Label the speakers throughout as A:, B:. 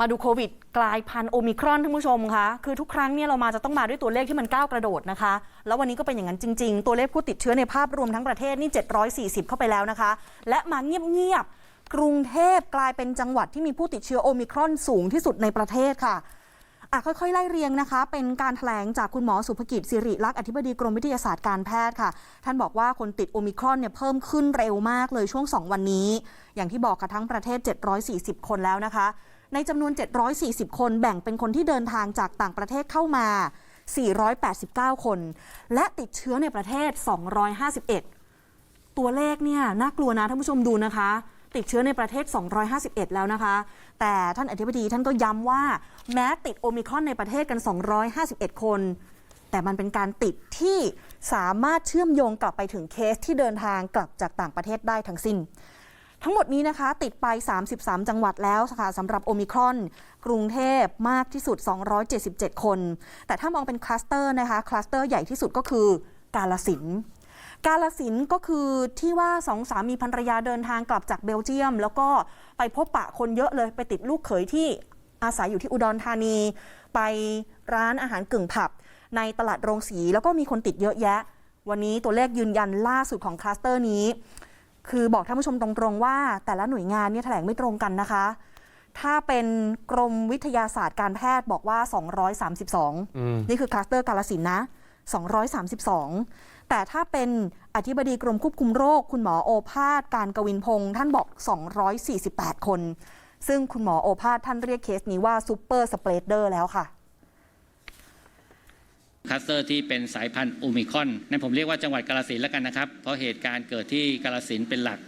A: มาดูโควิดกลายพันธุ์โอมิครอนท่านผู้ชมคะคือทุกครั้งเนี่ยเรามาจะต้องมาด้วยตัวเลขที่มันก้าวกระโดดนะคะ แล้ววันนี้ก็เป็นอย่างนั้นจริง ๆ ตัวเลขผู้ติดเชื้อในภาพรวมทั้งประเทศนี่ 740 เข้าไปแล้วนะคะ และมาเงียบๆกรุงเทพกลายเป็นจังหวัดที่มีผู้ติดเชื้อโอมิครอนสูงที่สุดในประเทศค่ะอะค่อยๆ ไล่เรียงนะคะ เป็นการแถลงจากคุณหมอสุภกิจสิริลักษณ์อธิบดีกรมวิทยาศาสตร์การแพทย์ค่ะ ท่านบอกว่าคนติดโอมิครอนเนี่ยเพิ่มขึ้นเร็วมากเลยช่วง 2 วันนี้ อย่างที่บอกค่ะทั้งประเทศ 740 คนแล้วนะคะ ในจำนวน 740 คนแบ่งเป็นคนที่เดินทางจากต่างประเทศเข้ามา 489 คน และติดเชื้อในประเทศ 251 ตัวเลขเนี่ยน่ากลัวนะท่านผู้ชมดูนะคะ ติดเชื้อในประเทศ 251 แล้วนะคะ แต่ท่านอธิบดีท่านก็ย้ำว่าแม้ติดโอมิครอนในประเทศกัน 251 คน แต่มันเป็นการติดที่สามารถเชื่อมโยงกลับไปถึงเคสที่เดินทางกลับจากต่างประเทศได้ทั้งสิ้น ทั้งหมดนี้นะคะติดไป 33 จังหวัดแล้วค่ะสำหรับโอมิครอน กรุงเทพมากที่สุด 277 คน แต่ถ้ามองเป็นคลัสเตอร์นะคะคลัสเตอร์ใหญ่ที่สุดก็คือกาลสินกาลสินก็คือที่ว่าสองสามีภรรยาเดินทางกลับจากเบลเยียม แล้วก็ไปพบปะคนเยอะเลยไปติดลูกเขยที่อาศัยอยู่ที่อุดรธานี ไปร้านอาหารกึ่งผับ ในตลาดโรงสีแล้วก็มีคนติดเยอะแยะ วันนี้ตัวเลขยืนยันล่าสุดของคลัสเตอร์นี้ คือบอกท่านผู้ชมตรงๆว่า แต่ละหน่วยงานเนี่ยแถลงไม่ตรงกันนะคะ ถ้าเป็นกรมวิทยาศาสตร์การแพทย์บอกว่า 232 นี่คือคลัสเตอร์กาลสินธุ์นะ 232 แต่ถ้าเป็นอธิบดีกรมควบคุมโรค คุณหมอโอภาสการกวินพงศ์ท่านบอก 248 คน ซึ่งคุณหมอโอภาสท่านเรียกเคสนี้ว่าซูเปอร์สเปรดเดอร์แล้วค่ะ
B: คลัสเตอร์ที่เป็นสายพันธุ์โอมิคอนนั่นผมเรียกว่าจังหวัดกาลสินแล้วกันนะครับ เพราะเหตุการณ์เกิดที่กาลสินเป็นหลัก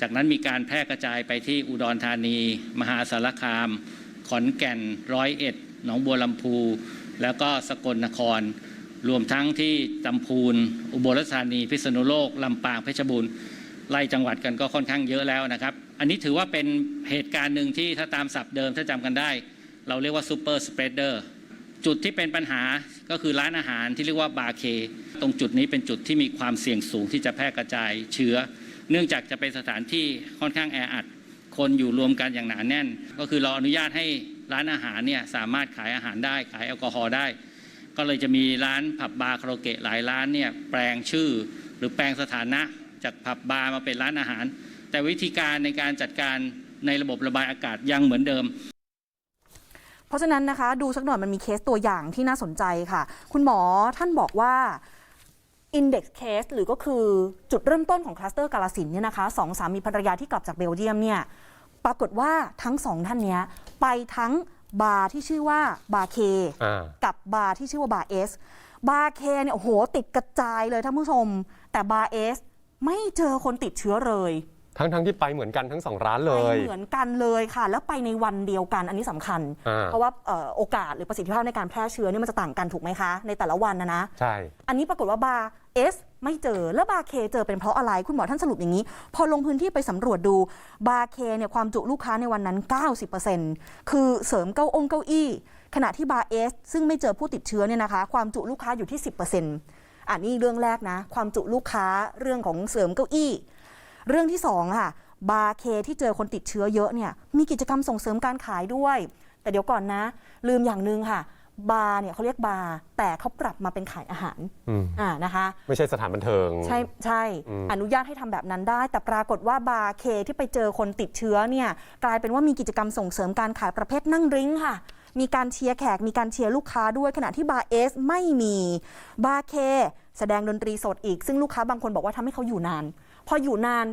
B: จากนั้นมีการแพร่กระจายไปที่อุดรธานี มหาสารคาม ขอนแก่นร้อยเอ็ดหนองบัวลำพู แล้วก็สกลนคร รวมทั้งที่ตำพูน อุบลราชธานี พิษณุโลก ลำปางเพชรบูรณ์ไล่จังหวัดกันก็ค่อนข้างเยอะแล้วนะครับ อันนี้ถือว่าเป็นเหตุการณ์หนึ่งที่ถ้าตามศัพท์เดิมถ้าจำกันได้ เราเรียกว่าซูเปอร์สเปรดเดอร์ จุดที่เป็นปัญหาก็คือร้านอาหารที่เรียกว่าบาร์เค ตรงจุดนี้เป็นจุดที่มีความเสี่ยงสูงที่จะแพร่กระจายเชื้อ เนื่องจากจะเป็นสถานที่ค่อนข้างแออัด คนอยู่รวมกันอย่างหนาแน่น ก็คือเราอนุญาตให้ร้านอาหารเนี่ยสามารถขายอาหารได้ขายแอลกอฮอล์ได้ ก็เลยจะมีร้านผับบาร์คาราโอเกะหลายร้านเนี่ยแปลงชื่อ หรือแปลงสถานะจากผับบาร์มาเป็นร้านอาหาร แต่วิธีการในการจัดการในระบบระบายอากาศยังเหมือนเดิม
A: เพราะฉะนั้นนะคะ ดูสักหน่อยมันมีเคสตัวอย่างที่น่าสนใจค่ะ คุณหมอท่านบอกว่า Index Case หรือก็คือจุดเริ่มต้นของคลัสเตอร์กาลสินธุ์เนี่ยนะคะสองสามีภรรยาที่กลับจากเบลเยียมเนี่ยปรากฏว่าทั้งสองท่านเนี้ยไปทั้งบาร์ที่ชื่อว่าบาร์เค
C: อ่า
A: กับบาร์ที่ชื่อว่าบาร์เอสบาร์เคเนี่ยโอ้โหติดกระจายเลยท่านผู้ชม แต่บาร์เอสไม่เจอคนติดเชื้อเลย
C: ทั้งทั้งที่ไปเหมือนกันทั้งสองร้านเล
A: ไป
C: ย
A: เหมือนกันเลยค่ะ แล้วไปในวันเดียวกันอันนี้สำคัญ
C: อ่า
A: เพราะว่าเอ่อโอกาสหรือประสิทธิภาพในการแพร่เชื้อเนี่ยมันจะต่างกันถูกไหมคะ ในแต่ละวันนะนะ
C: ใช่
A: อันนี้ปรากฏว่าบาร์เอสไม่เจอ แล้วบาร์เคเจอเป็นเพราะอะไร คุณหมอท่านสรุปอย่างนี้ พอลงพื้นที่ไปสำรวจดูบาร์เคเนี่ยความจุลูกค้าในวันนั้น 90%คือเสริมเก้าองเก้าอี้ ขณะที่บาร์เอสซึ่งไม่เจอผู้ติดเชื้อเนี่ยนะคะ ความจุลูกค้าอยู่ที่ 10%อันนี้เรื่องแรกนะ ความจุลูกค้าเรื่องของเสริมเก้าอี้ เรื่องที่สองค่ะบาร์เคที่เจอคนติดเชื้อเยอะเนี่ยมีกิจกรรมส่งเสริมการขายด้วย แต่เดี๋ยวก่อนนะ ลืมอย่างหนึ่งค่ะ บาร์เนี่ยเขาเรียกบาร์แต่เขาปรับมาเป็นขายอาหาร
C: อืม
A: อ่านะคะ
C: ไม่ใช่สถานบันเทิง
A: ใช่ใช่
C: อืม
A: อนุญาตให้ทำแบบนั้นได้ แต่ปรากฏว่าบาร์เคที่ไปเจอคนติดเชื้อเนี่ยกลายเป็นว่ามีกิจกรรมส่งเสริมการขายประเภทนั่งดริ้งค่ะมีการเชียร์แขก มีการเชียร์ลูกค้าด้วยขณะที่บาร์เอสไม่มีบาร์เคแสดงดนตรีสดอีก ซึ่งลูกค้าบางคนบอกว่าทำให้เขาอยู่นาน พออยู่นาน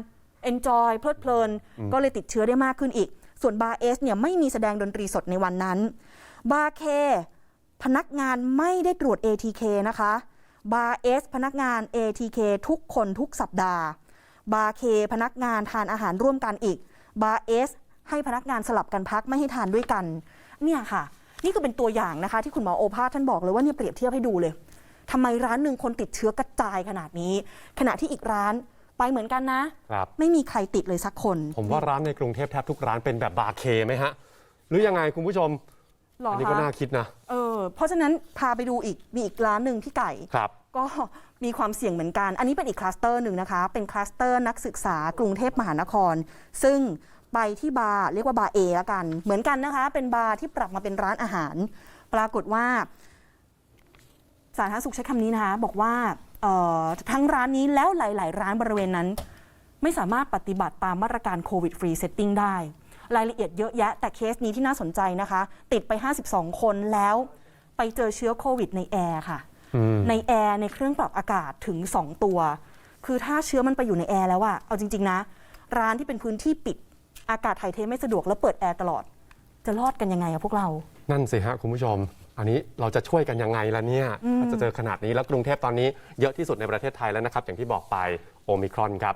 A: enjoy เพลิดเพลิน ก็เลยติดเชื้อได้มากขึ้นอีก ส่วนบาร์เอสเนี่ยไม่มีแสดงดนตรีสดในวันนั้น บาร์เคพนักงานไม่ได้ตรวจ ATK นะคะ บาร์เอสพนักงาน ATK ทุกคนทุกสัปดาห์ บาร์เคพนักงานทานอาหารร่วมกันอีก บาร์เอสให้พนักงานสลับกันพักไม่ให้ทานด้วยกัน เนี่ยค่ะ นี่ก็เป็นตัวอย่างนะคะที่คุณหมอโอภาสท่านบอกเลยว่าเนี่ยเปรียบเทียบให้ดูเลยทำไมร้านหนึ่งคนติดเชื้อกระจายขนาดนี้ ขณะที่อีกร้าน ไปเหมือนกันนะ
C: ครับ
A: ไม่มีใครติดเลยสักคน
C: ผมว่าร้านในกรุงเทพแทบทุกร้านเป็นแบบบาร์เคไหมฮะ หรือยังไงคุณผู้ชม
A: หรอ
C: อันนี้ก็
A: คะ
C: น่าคิดนะ
A: เออเพราะฉะนั้นพาไปดูอีกมีอีกร้านหนึ่งที่ไก่
C: ครับ
A: ก็มีความเสี่ยงเหมือนกัน อันนี้เป็นอีกคลัสเตอร์หนึ่งนะคะ เป็นคลัสเตอร์นักศึกษากรุงเทพมหานคร ซึ่งไปที่บาร์เรียกว่าบาร์เอละกัน เหมือนกันนะคะ เป็นบาร์ที่ปรับมาเป็นร้านอาหาร ปรากฏว่า สาธารณสุขใช้คำนี้นะคะ บอกว่าเอ่อ ทั้งร้านนี้แล้วหลาย ๆ ร้านบริเวณนั้น ไม่สามารถปฏิบัติตามมาตรการโควิดฟรีเซตติ้งได้ รายละเอียดเยอะแยะ แต่เคสนี้ที่น่าสนใจนะคะ ติดไป 52 คนแล้วไปเจอเชื้อโควิดในแอร์ค่ะ
C: อืม
A: ในแอร์ในเครื่องปรับอากาศถึง 2 ตัว คือถ้าเชื้อมันไปอยู่ในแอร์แล้วอะเอาจริง ๆ นะ ร้านที่เป็นพื้นที่ปิดอากาศถ่ายเทไม่สะดวกแล้วเปิดแอร์ตลอด จะรอดกันยังไงอะพวกเรา
C: นั่นสิฮะคุณผู้ชม อันนี้เราจะช่วยกันยังไงล่ะเนี่ยถ้าจะเจอขนาดนี้แล้วกรุงเทพตอนนี้เยอะที่สุดในประเทศไทยแล้วนะครับ อย่างที่บอกไปโอมิครอนครับ